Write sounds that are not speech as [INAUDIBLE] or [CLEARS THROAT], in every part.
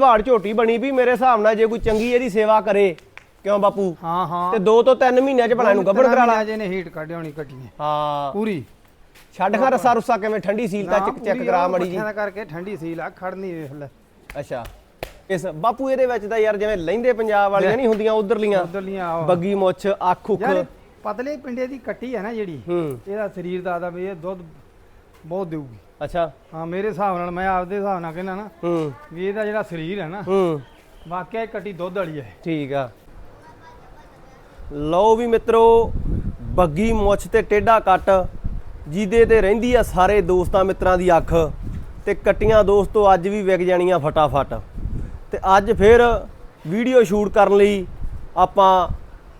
ਧਵਾੜ ਝੋਟੀ ਬਣੀ ਵੀ ਮੇਰੇ ਹਿਸਾਬ ਨਾਲ ਜੇ ਕੋਈ ਚੰਗੀ ਇਹਦੀ ਸੇਵਾ ਕਰੇ ਕਿਉਂ ਬਾਪੂ? ਹਾਂ ਹਾਂ। ਤੇ 2 ਤੋਂ 3 ਮਹੀਨਿਆਂ ਚ ਭਲਾ ਇਹਨੂੰ ਗੱਭਣ ਕਰਾ ਲਾ। ਜੇ ਨੇ ਹੀਟ ਕੱਢ ਹੋਣੀ ਕੱਟੀਆਂ ਹਾਂ। ਪੂਰੀ। ਛੱਡ ਖਾ ਰਸਾ ਰੁੱਸਾ ਕਿਵੇਂ ਠੰਡੀ ਸੀਲ ਤਾਂ ਚੈੱਕ ਚੈੱਕ ਕਰਾ ਮੜੀ ਜੀ। ਦਾ ਕਰਕੇ ਠੰਡੀ ਸੀਲ ਆ ਖੜਨੀ ਵੇਖ ਲੈ। ਅੱਛਾ। ਇਸ ਬਾਪੂ ਇਹਦੇ ਵਿੱਚ ਤਾਂ ਯਾਰ ਜਿਵੇਂ ਲਹਿੰਦੇ ਪੰਜਾਬ ਵਾਲੀਆਂ ਨਹੀਂ ਹੁੰਦੀਆਂ ਉਧਰਲੀਆਂ। ਉਧਰਲੀਆਂ ਬੱਗੀ ਮੁੱਛ ਅੱਖ ਉੱਖ। ਪਤਲੇ ਪਿੰਡੇ ਦੀ ਕੱਟੀ ਹੈ ਨਾ ਜਿਹੜੀ ਇਹਦਾ ਸਰੀਰ ਦਾ ਆਦਾ ਵੀ ਇਹ ਦੁੱਧ ਬਹੁਤ ਦੇਊਗੀ। ਅੱਛਾ। ਹਾਂ ਮੇਰੇ ਹਿਸਾਬ ਨਾਲ ਮੈਂ ਆਪਦੇ ਹਿਸਾਬ ਨਾਲ ਕਹਿੰਦਾ ਨਾ ਹੂੰ। ਵੀ ਇਹਦਾ ਜਿਹੜਾ ਸਰੀਰ ਹੈ ਨਾ ਹੂੰ। ਵਾਕਿਆ ਇਹ ਕੱਟੀ ਦੁੱਧ ਵਾਲੀ ਹੈ। ਠੀਕ ਆ। ਲਓ ਵੀ ਮਿੱਤਰੋ ਬੱਗੀ ਮੁੱਛ ਤੇ ਟੇਢਾ ਕੱਟ ਜਿਹਦੇ ਤੇ ਰਹਿੰਦੀ ਆ ਸਾਰੇ ਦੋਸਤਾਂ ਮਿੱਤਰਾਂ ਦੀ ਅੱਖ ਤੇ ਕੱਟੀਆਂ ਦੋਸਤੋ ਅੱਜ ਵੀ ਵਿਕ ਜਾਣੀਆਂ ਫਟਾਫਟ। ਤੇ ਅੱਜ ਫਿਰ ਵੀਡੀਓ ਸ਼ੂਟ ਕਰਨ ਲਈ ਆਪਾਂ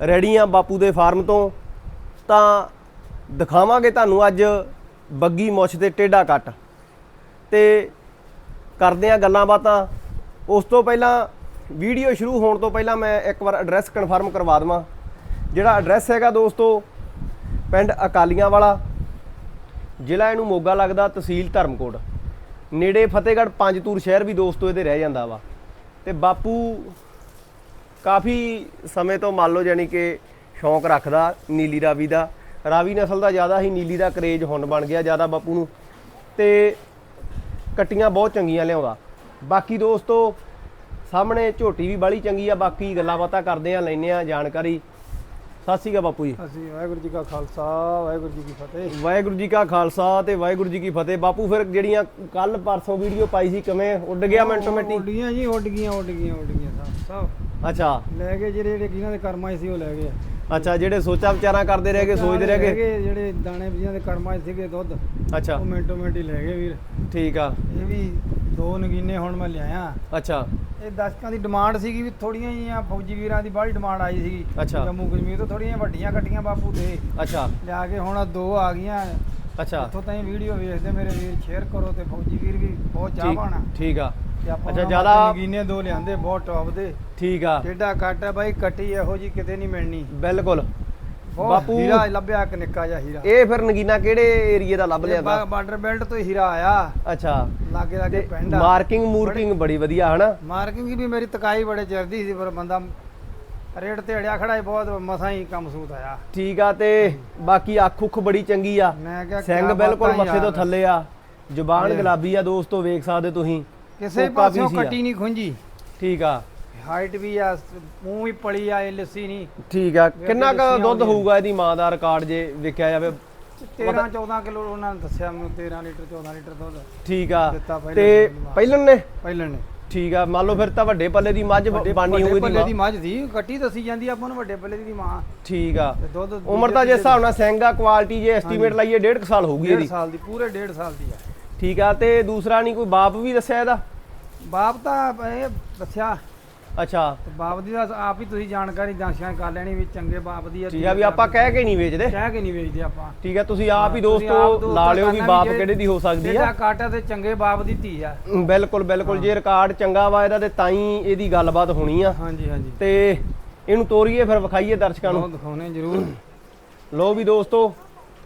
ਰੈਡੀ ਆ ਬਾਪੂ ਦੇ ਫਾਰਮ ਤੋਂ ਤਾਂ ਦਿਖਾਵਾਂਗੇ ਤੁਹਾਨੂੰ ਅੱਜ ਬੱਗੀ ਮੁੱਛ ਤੇ ਟੇਢਾ ਕੱਟ। ਤੇ ਕਰਦੇ ਆ ਗੱਲਾਂ ਬਾਤਾਂ। ਉਸ ਤੋਂ ਪਹਿਲਾਂ ਵੀਡੀਓ ਸ਼ੁਰੂ ਹੋਣ ਤੋਂ ਪਹਿਲਾਂ ਮੈਂ ਇੱਕ ਵਾਰ ਐਡਰੈਸ ਕਨਫਰਮ ਕਰਵਾ ਦਵਾਂ। ਜਿਹੜਾ ਐਡਰੈਸ ਹੈਗਾ ਦੋਸਤੋ, ਪਿੰਡ ਅਕਾਲੀਆਂ ਵਾਲਾ ਜ਼ਿਲ੍ਹਾ ਇਹਨੂੰ ਮੋਗਾ ਲੱਗਦਾ ਤਹਿਸੀਲ ਧਰਮਕੋਟ। ਨੇੜੇ ਫਤਿਹਗੜ੍ਹ ਪੰਜਤੂਰ ਸ਼ਹਿਰ ਵੀ ਦੋਸਤੋ ਇਹਦੇ ਰਹਿ ਜਾਂਦਾ ਵਾ। ਤੇ ਬਾਪੂ ਕਾਫੀ ਸਮੇਂ ਤੋਂ ਮੰਨ ਲਓ ਜਾਨੀ ਕਿ ਸ਼ੌਂਕ ਰੱਖਦਾ ਨੀਲੀ ਰਾਵੀ ਦਾ। ਰਾਵੀ ਨਸਲ ਦਾ ਜ਼ਿਆਦਾ ਹੀ ਨੀਲੀ ਦਾ ਕਰੇਜ ਹੁਣ ਬਣ ਗਿਆ ਜ਼ਿਆਦਾ ਬਾਪੂ ਨੂੰ। ਤੇ ਕੱਟੀਆਂ ਬਹੁਤ ਚੰਗੀਆਂ ਲਿਆਉਂਦਾ। ਬਾਕੀ ਦੋਸਤੋ ਸਾਹਮਣੇ ਝੋਟੀ ਵੀ ਬਾਲੀ ਚੰਗੀ ਆ ਬਾਕੀ ਗੱਲਾਂ ਬਾਤਾਂ ਕਰਦੇ ਆ ਲੈਨੇ ਆ ਜਾਣਕਾਰੀ। ਸਤਿ ਸ਼੍ਰੀ ਅਕਾਲ ਬਾਪੂ ਜੀ। ਅਸੀਂ ਵਾਹਿਗੁਰੂ ਜੀ ਕਾ ਖਾਲਸਾ ਵਾਹਿਗੁਰੂ ਜੀ ਕੀ ਫਤਿਹ। ਵਾਹਿਗੁਰੂ ਜੀ ਕਾ ਖਾਲਸਾ ਤੇ ਵਾਹਿਗੁਰੂ ਜੀ ਕੀ ਫਤਿਹ। ਬਾਪੂ ਫਿਰ ਜਿਹੜੀਆਂ ਕੱਲ ਪਰਸੋਂ ਵੀਡੀਓ ਪਾਈ ਸੀ ਕਿਵੇਂ ਉੱਡ ਗਿਆ ਮਿੰਟੋ ਮਿੰਟੀ ਉੱਡ ਗਈਆਂ ਜੀ ਉੱਡ ਗਈਆਂ ਉੱਡ ਗਈਆਂ ਉੱਡ ਗਈਆਂ ਸਭ ਸਭ। ਅੱਛਾ। ਲੈ ਗਏ ਜਿਹੜੇ ਜਿਹੜੇ ਕਿਹਨਾਂ ਦੇ ਕਰਮਾਂ ਸੀ ਉਹ ਲੈ ਗਏ। ਅੱਛਾ ਜਿਹੜੇ ਸੋਚਾ ਵਿਚਾਰਾਂ ਕਰਦੇ ਰਹਿ ਗਏ ਸੋਚਦੇ ਰਹਿ ਗਏ? ਜਿਹੜੇ ਦਾਣੇ ਬੀਜਾਂ ਦੇ ਕਰਮਾਂ 'ਚ ਸੀਗੇ ਦੁੱਧ ਅੱਛਾ। ਉਹ ਮਿੰਟੋ ਮਿੰਟ ਹੀ ਲੈ ਗਏ ਵੀਰ। ਠੀਕ ਆ। ਇਹ ਵੀ ਦੋ ਨਗੀਨੇ ਹੁਣ ਮੈਂ ਲਿਆਇਆ। ਅੱਛਾ। ਇਹ ਦਸ਼ਕਾਂ ਦੀ ਡਿਮਾਂਡ ਸੀਗੀ ਵੀ ਥੋੜੀਆਂ ਜੀਆਂ ਫੌਜੀ ਵੀਰਾਂ ਦੀ ਬਾਹਲੀ ਡਿਮਾਂਡ ਆਈ ਸੀਗੀ। ਅੱਛਾ। ਜੰਮੂ ਕਸ਼ਮੀਰ ਤੋਂ ਥੋੜੀਆਂ ਵੱਡੀਆਂ ਕੱਟੀਆਂ ਬਾਪੂ ਦੇ। ਅੱਛਾ। ਲਿਆ ਕੇ ਹੁਣ ਦੋ ਆ ਗਈਆਂ। ਅੱਛਾ। ਉੱਥੋਂ ਤਾਈਂ ਵੀਡੀਓ ਵੇਖਦੇ ਮੇਰੇ ਵੀਰ ਸ਼ੇਅਰ ਕਰੋ ਤੇ ਫੌਜੀ ਵੀਰ ਵੀ ਬਹੁਤ ਚਾਹ ਠੀਕ ਪਾਣਾ ਠੀਕ ਆ। ਤੇ ਅੱਛਾ, ਜ਼ਿਆਦਾ- ਨਗੀਨੇ ਦੋ ਲਿਆਂਦੇ ਬਹੁਤ ਟੌਪ ਦੇ। ਠੀਕ ਆ। ਟੇਡਾ ਕੱਟ ਹੈ ਬਾਈ ਕੱਟੀ ਇਹੋ ਜੀ ਕਿਤੇ ਨਹੀਂ ਮਿਲਣੀ। ਬਿਲਕੁਲ। ਬਾਪੂ- ਹੀਰਾ ਲੱਭਿਆ ਇੱਕ ਨਿੱਕਾ ਜਿਹਾ ਹੀਰਾ। ਇਹ ਫਿਰ ਨਗੀਨਾ ਕਿਹੜੇ ਏਰੀਏ ਦਾ ਲੱਭ ਲਿਆ ਬਾਰਡਰ ਬੈਲਟ ਤੋਂ ਹੀਰਾ ਆਇਆ। ਅੱਛਾ। ਲਾਗੇ ਲਾਗੇ ਪਿੰਡ ਆ। ਮਾਰਕਿੰਗ ਮੂਰਕਿੰਗ ਬੜੀ ਵਧੀਆ ਹਨਾ? ਮਾਰਕਿੰਗ ਵੀ ਮੇਰੀ ਤਕਾਈ ਬੜੇ ਚਿਰਦੀ ਸੀ ਪਰ ਬੰਦਾ ਰੇਟ ਤੇ ਅੜਿਆ ਖੜਾ ਹੀ ਬਹੁਤ ਮਸਾਂ ਹੀ ਕੰਮ ਸੂਤ ਆਇਆ। ਠੀਕ ਆ ਤੇ ਬਾਕੀ ਅੱਖ ਉੱਖ ਬੜੀ ਚੰਗੀ ਆ। ਮੈਂ ਕਿਹਾ ਸਿੰਘ ਬਿਲਕੁਲ ਮੱਥੇ ਤੋਂ। ਥੱਲੇ ਆ। ਜ਼ੁਬਾਨ। ਗੁਲਾਬੀ ਆ ਦੋਸਤੋ ਵੇਖ ਸਕਦੇ ਤੁਸੀਂ। ਕਿਸੇ ਕੋਕਾ ਪਾਸਿਓਂ ਵੀ ਸੀ ਆ। ਕੱਟੀ ਨਹੀਂ ਖੁੰਜੀ ਠੀਕ ਆ। ਹਾਈਟ ਵੀ ਆ ਮੂੰਹ ਵੀ ਪਲੀ ਆ ਇਹ ਲੱਸੀ ਨਹੀਂ। ਠੀਕ ਆ। ਕਿੰਨਾ ਕੁ ਲੱਸੀ ਦੁੱਧ ਆਉਂਦੀ ਆ। ਹੋਊਗਾ ਇਹਦੀ ਮਾਂ ਦਾ ਰਿਕਾਰਡ ਜੇ ਵੇਖਿਆ ਜਾਵੇ? 13 14 ਕਿਲੋ ਉਹਨਾਂ ਨੇ ਦੱਸਿਆ ਮੈਨੂੰ 13 ਲੀਟਰ 14 ਲੀਟਰ ਦੁੱਧ। ਠੀਕ ਆ। ਦਿੱਤਾ ਪਹਿਲਾਂ ਤੇ। ਪਹਿਲਨ ਨੇ? ਪਹਿਲਾਂ ਨੇ। ਠੀਕ ਆ। ਮੰਨ ਲਓ ਫਿਰ ਤਾਂ ਵੱਡੇ ਪੱਲੇ ਦੀ ਮੱਝ ਵੱਡੇ ਬਾਨੀ ਵੱਡੇ ਹੋਊਗੀ ਪੱਲੇ ਦੀ ਦੀ ਮੱਝ ਸੀ ਕੱਟੀ ਦੱਸੀ ਜਾਂਦੀ ਆ ਆਪਾਂ ਨੂੰ ਵੱਡੇ ਪੱਲੇ ਦੀ ਮਾਂ। ਠੀਕ ਆ। ਤੇ ਦੁੱਧ ਉਮਰ ਤਾਂ ਜਿਸ ਹਿਸਾਬ ਨਾਲ ਸਿੰਘਾ ਕੁਆਲਿਟੀ ਜੇ ਐਸਟੀਮੇਟ ਲਾਈਏ 1.5 ਸਾਲ ਹੋਊਗੀ ਡੇਢ ਇਹਦੀ ਸਾਲ ਦੀ ਪੂਰੇ ਡੇਢ ਸਾਲ ਦੀ ਆ। ਠੀਕ ਆ। ਤੇ ਦੂਸਰਾ ਨਹੀਂ ਕੋਈ ਬਾਪ ਵੀ ਦੱਸਿਆ ਇਹਦਾ? ਬਾਪ ਤਾਂ ਇਹ ਦੱਸਿਆ। ਅੱਛਾ। ਤੇ ਬਾਪ ਦੀ ਤਾਂ ਆਪ ਹੀ ਤੁਸੀਂ ਜਾਣਕਾਰੀ ਦਾਸ਼ਾਂ ਕਰ ਲੈਣੀ ਵੀ ਚੰਗੇ ਬਾਪ ਦੀ ਆ ਠੀਕ ਆ ਵੀ ਆਪਾਂ ਕਹਿ ਕੇ ਨਹੀਂ ਵੇਚਦੇ। ਕਹਿ ਕੇ ਨਹੀਂ ਵੇਚਦੇ ਆਪਾਂ। ਠੀਕ ਆ ਤੁਸੀਂ ਆਪ ਹੀ ਦੋਸਤੋ ਲਾ ਲਿਓ ਵੀ ਬਾਪ ਕਿਹੜੇ ਦੀ ਹੋ ਸਕਦੀ ਜਿਹੜਾ ਆ ਕਾਟਾ ਤੇ ਚੰਗੇ ਬਾਪ ਦੀ ਧੀ ਆ। ਬਿਲਕੁਲ ਬਿਲਕੁਲ। ਜੇ ਰਿਕਾਰਡ ਚੰਗਾ ਵਾ ਇਹਦਾ ਤੇ ਤਾਂ ਹੀ ਇਹਦੀ ਗੱਲਬਾਤ ਹੋਣੀ ਆ। ਹਾਂਜੀ ਹਾਂਜੀ। ਤੇ ਇਹਨੂੰ ਤੋਰੀਏ ਫਿਰ ਵਿਖਾਈਏ ਦਰਸ਼ਕਾਂ ਨੂੰ। ਦਿਖਾਉਣੇ ਜ਼ਰੂਰ। ਲੋ ਵੀ ਦੋਸਤੋ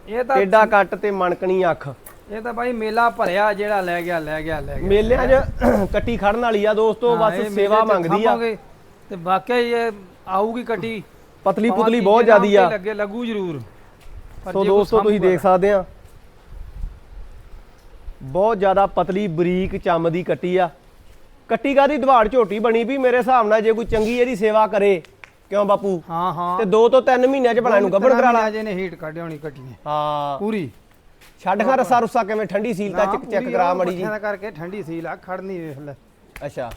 ਇਹ ਤਾਂ ਟੇਡਾ ਕੱਟ ਤੇ ਮਣਕਣੀ ਅੱਖ। ਇਹ ਤਾਂ ਬਾਈ ਮੇਲਾ ਭਰਿਆ ਜਿਹੜਾ ਲੈ ਗਿਆ ਲੈ ਗਿਆ ਲੈ ਗਿਆ ਮੇਲਿਆਂ 'ਚ [COUGHS] ਕੱਟੀ ਖੜਨ ਵਾਲੀ ਆ ਦੋਸਤੋ ਬਸ ਸੇਵਾ ਮੰਗਦੀ ਆ। ਤੇ ਵਾਕਿਆ ਇਹ ਆਊਗੀ ਕੱਟੀ। ਪਤਲੀ ਪੁਤਲੀ ਬਹੁਤ ਜ਼ਿਆਦੀ ਆ। ਲੱਗੇ ਲੱਗੂ ਜ਼ਰੂਰ। ਸੋ ਦੋਸਤੋ ਤੁਸੀਂ ਦੇਖ ਸਕਦੇ ਆ। ਬਹੁਤ ਜ਼ਿਆਦਾ ਪਤਲੀ ਬਰੀਕ ਚੰਮ ਦੀ ਕੱਟੀ ਆ। ਕੱਟੀ ਕਾਦੀ ਦਵਾੜ ਝੋਟੀ ਬਣੀ ਵੀ ਮੇਰੇ ਹਿਸਾਬ ਨਾਲ ਜੇ ਕੋਈ ਚੰਗੀ ਇਹਦੀ ਸੇਵਾ ਕਰੇ ਕਿਉਂ ਬਾਪੂ? ਹਾਂ ਹਾਂ। ਤੇ 2 ਤੋਂ 3 ਮਹੀਨਿਆਂ 'ਚ ਭਲਾ ਇਹਨੂੰ ਗੱਭਣ ਕਰਾ ਲਾ। ਜੇ ਨੇ ਹੀਟ ਕੱਢ ਹੋਣੀ ਕੱਟੀਆਂ। ਹਾਂ। ਪੂਰੀ। ਛੱਡ ਖਾ ਰਸਾ ਰੁੱਸਾ ਕਿਵੇਂ? ਠੰਡੀ ਸੀਲ ਤਾਂ ਚੈੱਕ ਚੈੱਕ ਕਰਾ ਮੜੀ ਜੀ। ਪੱਖਿਆਂ ਦਾ ਕਰਕੇ ਠੰਡੀ ਸੀਲ ਆ ਖੜਨੀ ਵੇਖ ਲੈ ਅੱਛਾ।